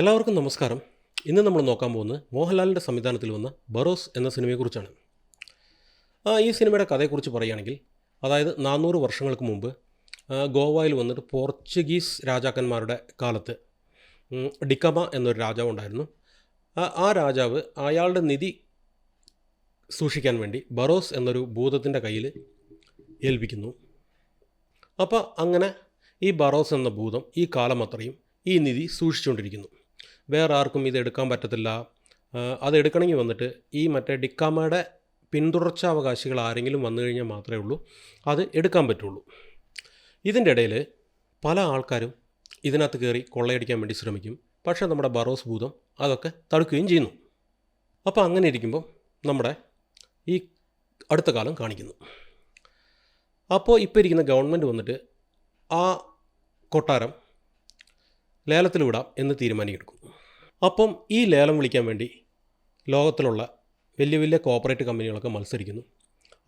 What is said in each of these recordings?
എല്ലാവർക്കും നമസ്കാരം. ഇന്ന് നമ്മൾ നോക്കാൻ പോകുന്നത് മോഹൻലാലിന്റെ സംവിധാനത്തിൽ വന്ന ബറോസ് എന്ന സിനിമയെക്കുറിച്ചാണ്. ഈ സിനിമയുടെ കഥയെക്കുറിച്ച് പറയുകയാണെങ്കിൽ അതായത് നാനൂറ് വർഷങ്ങൾക്ക് മുമ്പ് ഗോവയിൽ വന്നിട്ട് പോർച്ചുഗീസ് രാജാക്കന്മാരുടെ കാലത്ത് ഡിക്കമ എന്നൊരു രാജാവ് ഉണ്ടായിരുന്നു. ആ രാജാവ് അയാളുടെ നിധി സൂക്ഷിക്കാൻ വേണ്ടി ബറോസ് എന്നൊരു ഭൂതത്തിന്റെ കയ്യിൽ ഏൽപ്പിക്കുന്നു. അപ്പോൾ അങ്ങനെ ഈ ബറോസ് എന്ന ഭൂതം ഈ കാലം അത്രയും ഈ നിധി സൂക്ഷിച്ചുകൊണ്ടിരിക്കുന്നു. വേറെ ആർക്കും ഇത് എടുക്കാൻ പറ്റത്തില്ല. അത് എടുക്കണമെങ്കിൽ വന്നിട്ട് ഈ മറ്റേ ഡിക്കാമയുടെ പിന്തുടർച്ചാവകാശികൾ ആരെങ്കിലും വന്നു കഴിഞ്ഞാൽ മാത്രമേ ഉള്ളൂ. അത് എടുക്കാൻ പറ്റുള്ളൂ. ഇതിന്റെ ഇടയിൽ പല ആൾക്കാരും ഇതിനകത്ത് കയറി കൊള്ളയടിക്കാൻ വേണ്ടി ശ്രമിക്കും. പക്ഷേ നമ്മുടെ ബറോസ് ഭൂതം അതൊക്കെ തടുക്കുകയും ചെയ്യുന്നു. അപ്പോൾ അങ്ങനെ ഇരിക്കുമ്പോൾ നമ്മുടെ ഈ അടുത്ത കാലം കാണിക്കുന്നു. അപ്പോൾ ഇപ്പോൾ ഇരിക്കുന്ന ഗവൺമെന്റ് വന്നിട്ട് ആ കൊട്ടാരം ലേലത്തിൽ വിടാം എന്ന് തീരുമാനിയെടുക്കും. അപ്പം ഈ ലേലം വിളിക്കാൻ വേണ്ടി ലോകത്തിലുള്ള വലിയ വലിയ കോപ്പറേറ്റ് കമ്പനികളൊക്കെ മത്സരിക്കുന്നു.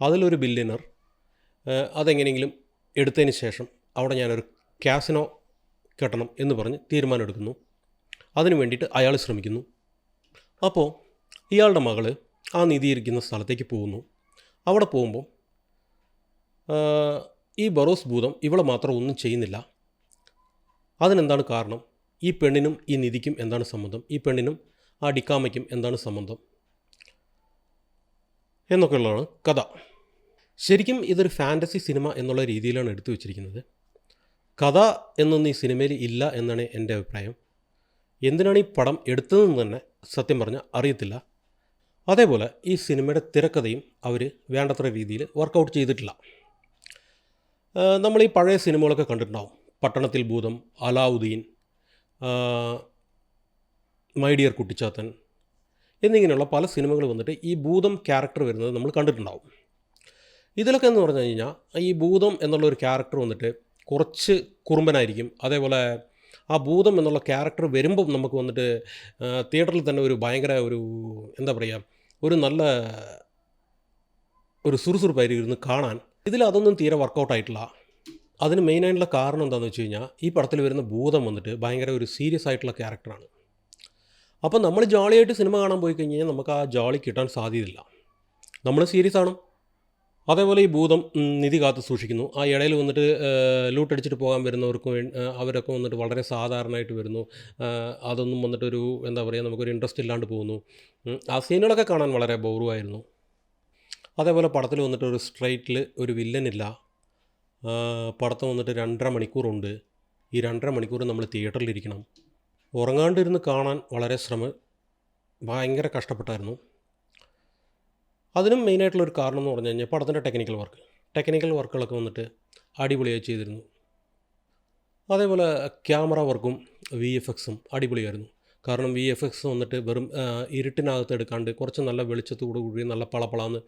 അതിലൊരു ബില്യനർ അതെങ്ങനെയെങ്കിലും എടുത്തതിന് ശേഷം അവിടെ ഞാനൊരു ക്യാസിനോ കെട്ടണം എന്ന് പറഞ്ഞ് തീരുമാനമെടുക്കുന്നു. അതിനു വേണ്ടിയിട്ട് അയാൾ ശ്രമിക്കുന്നു. അപ്പോൾ ഇയാളുടെ മകൾ ആ നിധി ഇരിക്കുന്ന സ്ഥലത്തേക്ക് പോകുന്നു. അവിടെ പോകുമ്പോൾ ഈ ബറോസ് ഭൂതം ഇവളെ മാത്രം ഒന്നും ചെയ്യുന്നില്ല. അതിനെന്താണ് കാരണം? ഈ പെണ്ണിനും ഈ നിധിക്കും എന്താണ് സംബന്ധം? ഈ പെണ്ണിനും ആ ഡിക്കാമയ്ക്കും എന്താണ് സംബന്ധം? എന്നൊക്കെയുള്ളതാണ് കഥ. ശരിക്കും ഇതൊരു ഫാന്റസി സിനിമ എന്നുള്ള രീതിയിലാണ് എടുത്തു വച്ചിരിക്കുന്നത്. കഥ എന്നൊന്നും ഈ സിനിമയിൽ ഇല്ല എന്നാണ് എന്റെ അഭിപ്രായം. എന്തിനാണ് ഈ പടം എടുത്തതെന്ന് തന്നെ സത്യം പറഞ്ഞാൽ അറിയത്തില്ല. അതേപോലെ ഈ സിനിമയുടെ തിരക്കഥയും അവർ വേണ്ടത്ര രീതിയിൽ വർക്കൗട്ട് ചെയ്തിട്ടില്ല. നമ്മൾ ഈ പഴയ സിനിമകളൊക്കെ കണ്ടിട്ടുണ്ടാവും. പട്ടണത്തിൽ ഭൂതം അലാവുദ്ദീൻ മൈ ഡിയർ കുട്ടിച്ചാത്തൻ എന്നിങ്ങനെയുള്ള പല സിനിമകൾ വന്നിട്ട് ഈ ഭൂതം ക്യാരക്ടർ വരുന്നത് നമ്മൾ കണ്ടിട്ടുണ്ടാവും. ഇതിലൊക്കെ എന്ന് പറഞ്ഞു കഴിഞ്ഞാൽ ഈ ഭൂതം എന്നുള്ള ഒരു ക്യാരക്ടർ വന്നിട്ട് കുറച്ച് കുറുമ്പനായിരിക്കും. അതേപോലെ ആ ഭൂതം എന്നുള്ള ക്യാരക്ടർ വരുമ്പം നമുക്ക് വന്നിട്ട് തിയേറ്ററിൽ തന്നെ ഒരു ഭയങ്കര ഒരു എന്താ പറയുക ഒരു നല്ല ഒരു സുറുസുറുപ്പായിരിക്കും ഇരുന്ന് കാണാൻ. ഇതിൽ അതൊന്നും തീരെ വർക്കൗട്ട് ആയിട്ടില്ല. അതിന് മെയിനായിട്ടുള്ള കാരണം എന്താണെന്ന് വെച്ച് കഴിഞ്ഞാൽ ഈ പടത്തിൽ വരുന്ന ഭൂതം വന്നിട്ട് ഭയങ്കര ഒരു സീരിയസ് ആയിട്ടുള്ള ക്യാരക്ടറാണ് അപ്പോൾ നമ്മൾ ജോളിയായിട്ട് സിനിമ കാണാൻ പോയി കഴിഞ്ഞ് കഴിഞ്ഞാൽ നമുക്ക് ആ ജോളി കിട്ടാൻ സാധ്യതയില്ല. നമ്മൾ സീരിയസ് ആണ്. അതേപോലെ ഈ ഭൂതം നിധി കാത്ത് സൂക്ഷിക്കുന്നു. ആ ഇടയിൽ വന്നിട്ട് ലൂട്ടടിച്ചിട്ട് പോകാൻ വരുന്നവർക്ക് അവരൊക്കെ വന്നിട്ട് വളരെ സാധാരണയായിട്ട് വരുന്നു. അതൊന്നും വന്നിട്ട് ഒരു എന്താ പറയുക നമുക്കൊരു ഇൻട്രസ്റ്റ് ഇല്ലാണ്ട് പോകുന്നു. ആ സീനുകളൊക്കെ കാണാൻ വളരെ ബോറുമായിരുന്നു അതേപോലെ പടത്തിൽ വന്നിട്ട് ഒരു സ്ട്രൈറ്റിൽ ഒരു വില്ലനില്ല പടത്ത് വന്നിട്ട് രണ്ടര മണിക്കൂറുണ്ട്. ഈ രണ്ടര മണിക്കൂർ നമ്മൾ തിയേറ്ററിലിരിക്കണം. ഉറങ്ങാണ്ടിരുന്ന് കാണാൻ വളരെ ശ്രമം ഭയങ്കര കഷ്ടപ്പെട്ടായിരുന്നു. അതിനും മെയിനായിട്ടുള്ളൊരു കാരണം എന്ന് പറഞ്ഞു കഴിഞ്ഞാൽ പടത്തിന്റെ ടെക്നിക്കൽ വർക്ക്. ടെക്നിക്കൽ വർക്കുകളൊക്കെ വന്നിട്ട് അടിപൊളിയായി ചെയ്തിരുന്നു. അതേപോലെ ക്യാമറ വർക്കും വി എഫ് എക്സും അടിപൊളിയായിരുന്നു. കാരണം വി എഫ് എക്സ് വന്നിട്ട് വെറും ഇരുട്ടിനകത്ത് എടുക്കാണ്ട് കുറച്ച് നല്ല വെളിച്ചത്തോടു കൂടി നല്ല പളപ്പളാന്ന്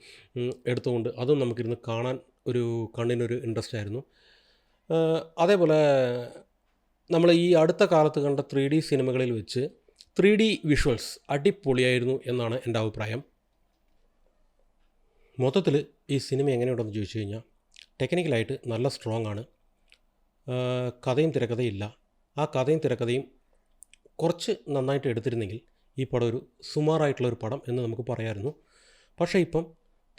എടുത്തുകൊണ്ട് അതും നമുക്കിരുന്ന് കാണാൻ ഒരു കണ്ണിനൊരു ഇൻട്രസ്റ്റ് ആയിരുന്നു. അതേപോലെ നമ്മൾ ഈ അടുത്ത കാലത്ത് കണ്ട ത്രീ ഡി സിനിമകളിൽ വെച്ച് ത്രീ ഡി വിഷ്വൽസ് അടിപൊളിയായിരുന്നു എന്നാണ് എന്റെ അഭിപ്രായം. മൊത്തത്തിൽ ഈ സിനിമ എങ്ങനെയുണ്ടെന്ന് ചോദിച്ചു കഴിഞ്ഞാൽ ടെക്നിക്കലായിട്ട് നല്ല സ്ട്രോങ് ആണ്. കഥയും തിരക്കഥയും ഇല്ല ആ കഥയും തിരക്കഥയും കുറച്ച് നന്നായിട്ട് എടുത്തിരുന്നെങ്കിൽ ഈ പടം ഒരു സുമാറായിട്ടുള്ള ഒരു പടം എന്ന് നമുക്ക് പറയാമായിരുന്നു പക്ഷേ ഇപ്പം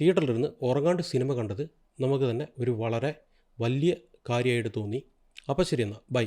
തിയേറ്ററിലിരുന്ന് ഉറങ്ങാണ്ട് സിനിമ കണ്ടത് നമുക്ക് തന്നെ ഒരു വളരെ വലിയ കാര്യമായിട്ട് തോന്നി. അപ്പോൾ ശരി എന്നാൽ ബൈ.